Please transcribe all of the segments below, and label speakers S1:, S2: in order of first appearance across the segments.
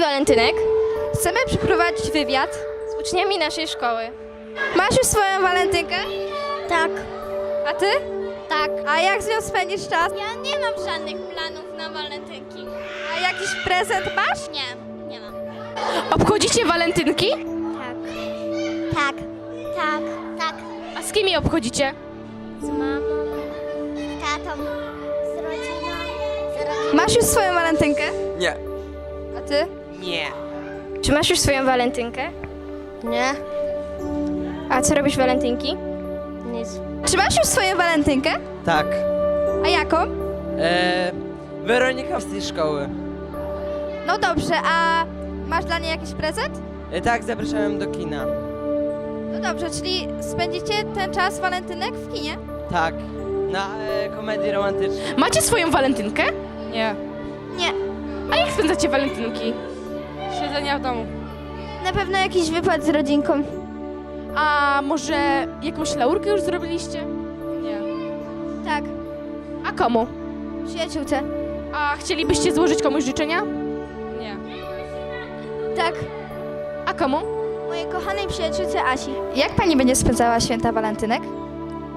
S1: walentynek chcemy przeprowadzić wywiad z uczniami naszej szkoły. Masz już swoją walentynkę?
S2: Tak.
S1: A ty?
S2: Tak.
S1: A jak z nią spędzisz czas?
S2: Ja nie mam żadnych planów na walentynki.
S1: A jakiś prezent masz?
S2: Nie, nie mam.
S3: Obchodzicie walentynki?
S2: Tak. Tak. Tak. Tak.
S3: A z kim je obchodzicie?
S2: Z mamą, z tatą, z rodziną, z rodziną.
S1: Masz już swoją walentynkę? Ty?
S4: Nie.
S1: Czy masz już swoją walentynkę?
S2: Nie.
S1: A co robisz walentynki?
S2: Nic.
S1: Czy masz już swoją walentynkę?
S4: Tak.
S1: A jaką?
S4: E, Weronika z tej szkoły.
S1: No dobrze, a masz dla niej jakiś prezent?
S4: E, tak, zapraszałem do kina.
S1: No dobrze, czyli spędzicie ten czas walentynek w kinie?
S4: Tak. Na e, komedii romantycznej.
S3: Macie swoją walentynkę?
S1: Nie. Nie.
S3: A jak spędzacie walentynki?
S1: Siedzenia w domu. Na pewno jakiś wypad z rodzinką.
S3: A może jakąś laurkę już zrobiliście?
S1: Nie. Tak,
S3: A komu?
S1: przyjaciółce.
S3: A chcielibyście złożyć komuś życzenia?
S1: Nie. Tak,
S3: A komu?
S1: mojej kochanej przyjaciółce Asi. Jak pani będzie spędzała święta walentynek?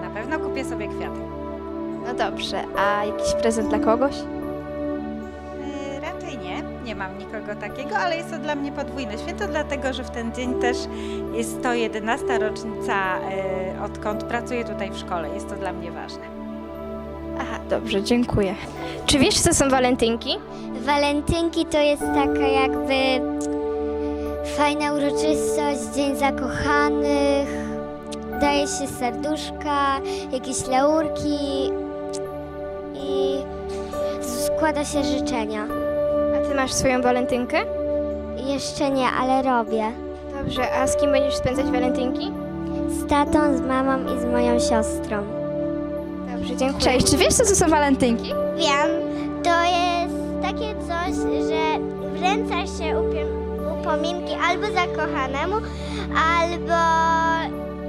S5: Na pewno kupię sobie kwiaty.
S1: No dobrze, a jakiś prezent dla kogoś?
S5: Mam nikogo takiego, ale jest to dla mnie podwójne święto, dlatego że w ten dzień też jest to 11 rocznica, yy, odkąd pracuję tutaj w szkole. Jest to dla mnie ważne.
S1: Aha, dobrze, dziękuję. Czy wiesz, co są walentynki?
S2: Walentynki to jest taka jakby fajna uroczystość, dzień zakochanych. Daje się serduszka, jakieś laurki i składa się życzenia.
S1: Ty masz swoją walentynkę?
S2: Jeszcze nie, ale robię.
S1: Dobrze, a z kim będziesz spędzać walentynki?
S2: Z tatą, z mamą i z moją siostrą.
S1: Dobrze, dziękuję. Cześć, czy wiesz, co to są walentynki?
S2: Wiem, to jest takie coś, że wręcza się upominki albo zakochanemu, albo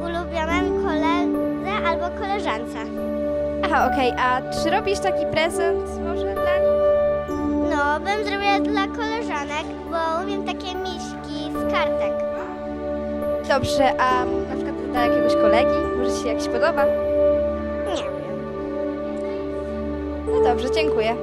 S2: ulubionemu koledze, albo koleżance.
S1: Aha, okej, a czy robisz taki prezent może dla nich?
S2: No, bym zrobiła dla koleżanek, bo umiem takie miśki z kartek.
S1: Dobrze, a na przykład dla jakiegoś kolegi? Może ci się jakiś podoba?
S2: Nie wiem.
S1: No dobrze, dziękuję.